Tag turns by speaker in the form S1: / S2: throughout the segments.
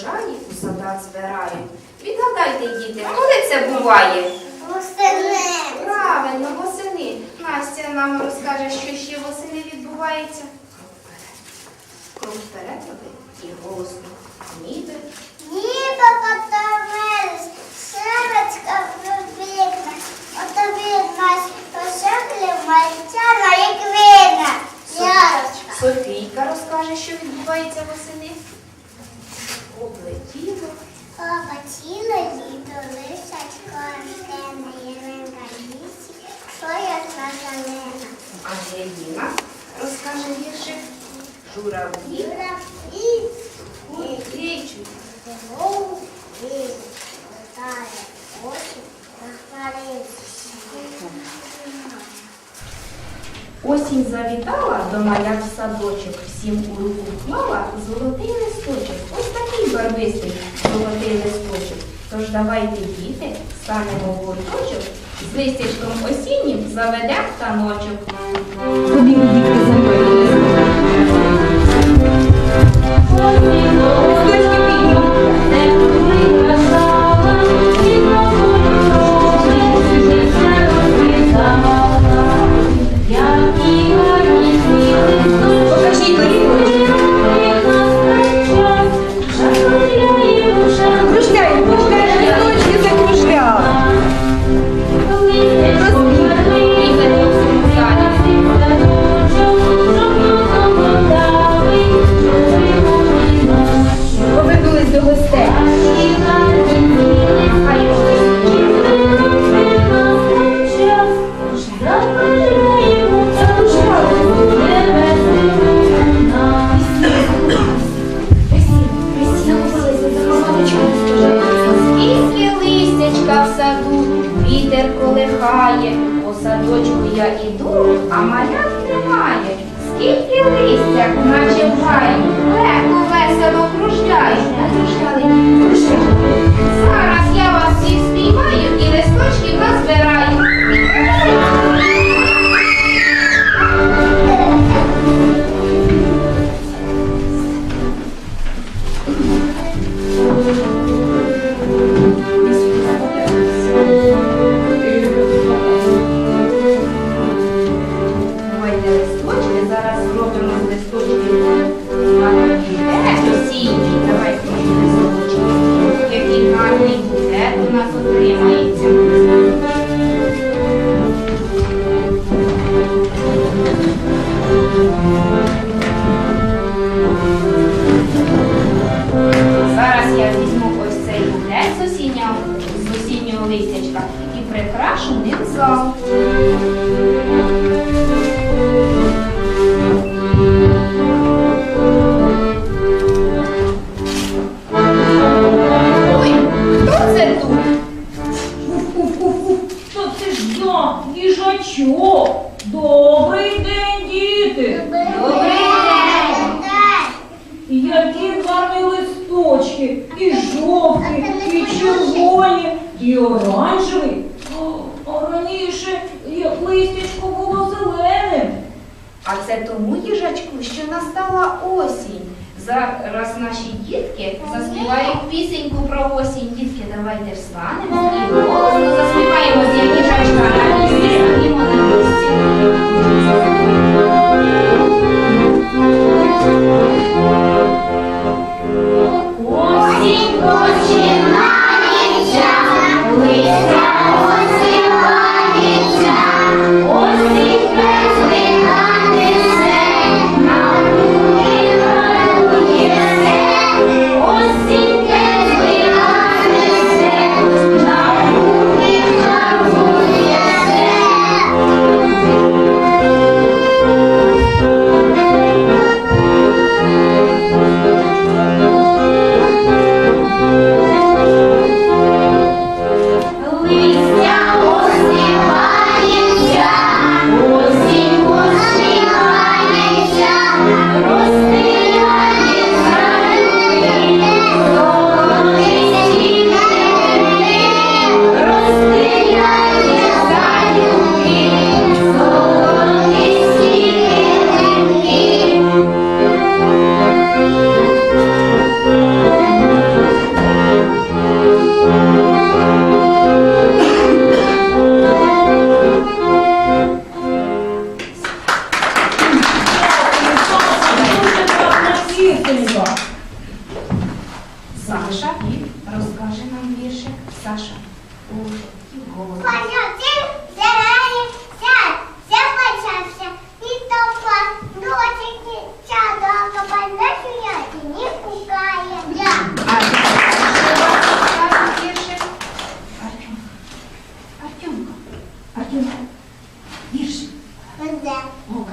S1: щедрі у садах збирають. Відгадайте, діти, коли це буває?
S2: Восени.
S1: Правильно, восени. Настя нам розкаже, що ще восени відбувається. Крок вперед роби і голосно. Ніби
S2: Ніби потомились, сирочка вибігна, отобі нас посохли мальчана і. Ярочка.
S1: Софійка розкаже, що відбувається восени. Облетіло.
S2: Хотіла літо лисачко рождена, ялинка лісі, що я зелена.
S1: Ангеліна розкаже віршик. Журавлі
S2: Журавлі,
S1: кличуть.
S2: знову він летає очі на хмаринці.
S1: Осінь завітала до маля в садочок, всім у руку вклала золотий листочок. Ось золотий листочок. Тож давайте, діти, станемо в гурточок, з листячком осіннім заведемо таночок.
S3: Ходімо, дітки, за мною.
S1: Листячка і прикрашу ним зал.
S3: А
S1: це тому їжачку, що настала осінь. Зараз наші дітки заспівають пісеньку про осінь. Дітки, давайте встанемо і голосно заспіваємо з їжачка на місці, на місці.
S2: Осінь починається, листя осипається,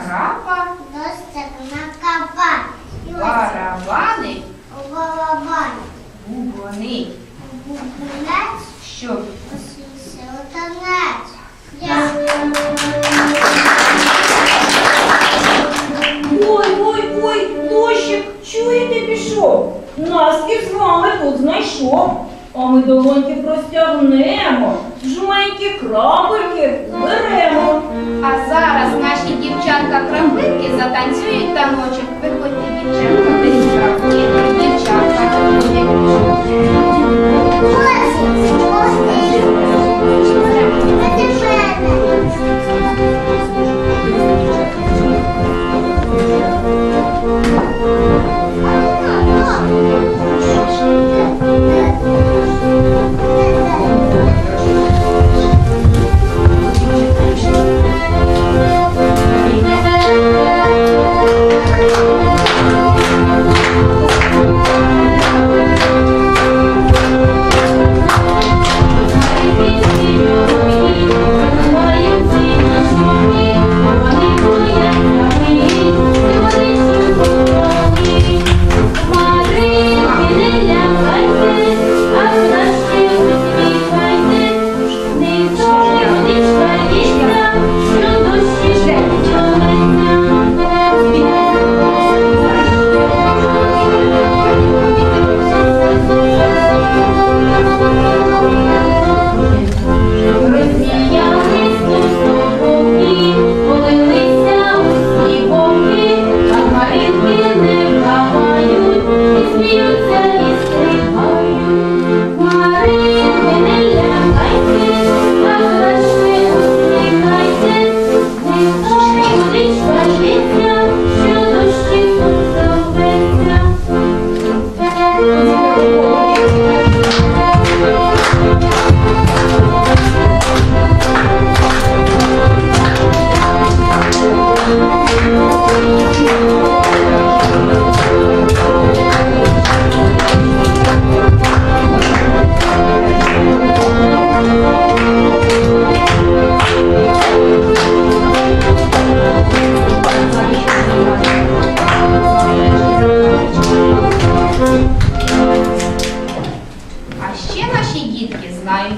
S1: крапа,
S2: дощик на капа,
S1: барабани,
S2: голобани,
S1: бубони, бубонець,
S2: щоб посвівся отанець.
S3: Ой, ой, ой, дощик, чуєте, пішов? Нас і з вами тут знайшов. А ми долоньки простягнемо, жменькі крапельки беремо.
S1: А зараз наші дівчатка-крамбинки затанцюють таночок. Виходьте, дівчатка, дівчатка, дівчатка, дівчатка.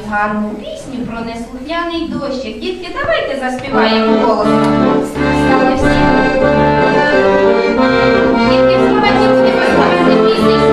S1: гарну пісню про неслухняний дощик. Дітки, давайте заспіваємо голосом. Стали всі. Дітки, співайте, співайте пісню.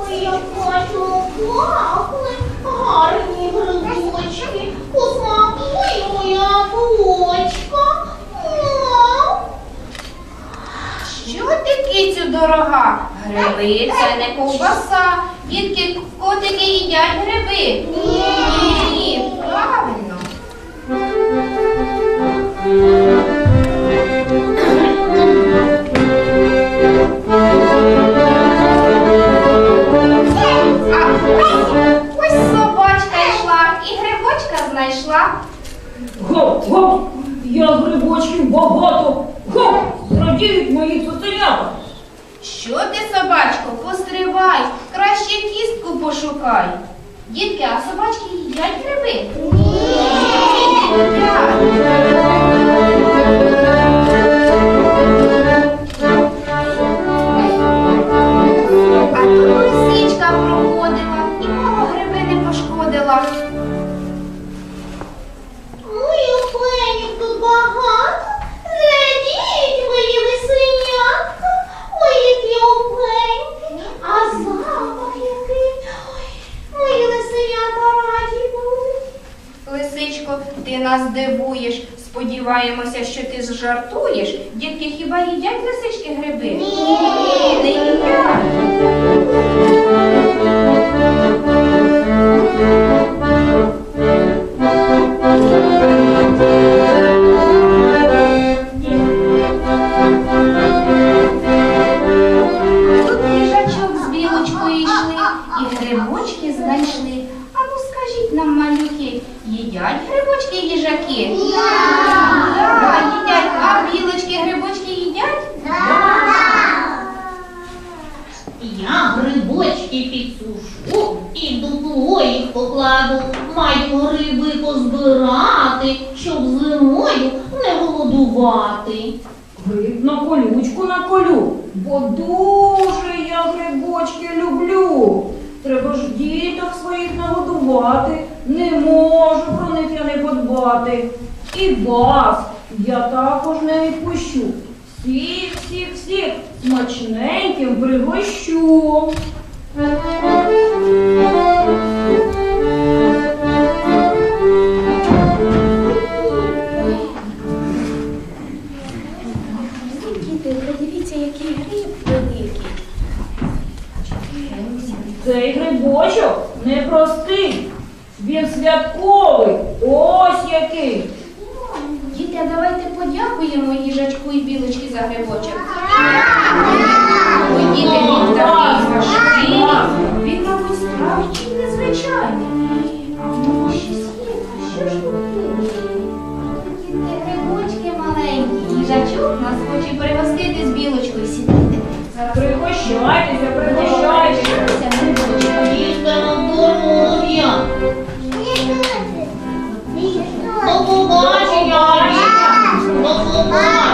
S3: Ой,
S4: я бачу плакали, гарні грудочки, посмакуй моя дочка.
S1: Що ти, кицю дорога? Гриби це не ковбаса. Дітки, котики їдять гриби. Ні, Ні, правильно. Сподіваємося, що ти жартуєш. Дітки хіба їдять лисички гриби? Ні. Не їдять. Тут їжачок з білочкою йшли і грибочки знайшли. Скажіть нам, малюки, їдять грибочки їжаки? Да, їдять. А білочки грибочки їдять?
S4: Я грибочки підсушу і до дупло їх покладу. Маю гриби позбирати, щоб зимою не голодувати.
S5: Гриб на колючку на колю, бо дуже я грибочки люблю. Треба ж діток своїх нагодувати, не можу про них я не подбати. І вас я також не відпущу. Всіх, всіх, всіх смачненьким пригощу.
S1: За грибочок. Ой, він такий важкий. Він, мабуть, справді незвичайний. А щось є. А що ж є? Грибочки маленькі. Їжачок нас хоче пригостити з білочкою. Сідайте.
S5: Пригощайтеся, пригощайтеся.
S1: Це грибочка.
S4: Їсти на. До побачення. До побачення.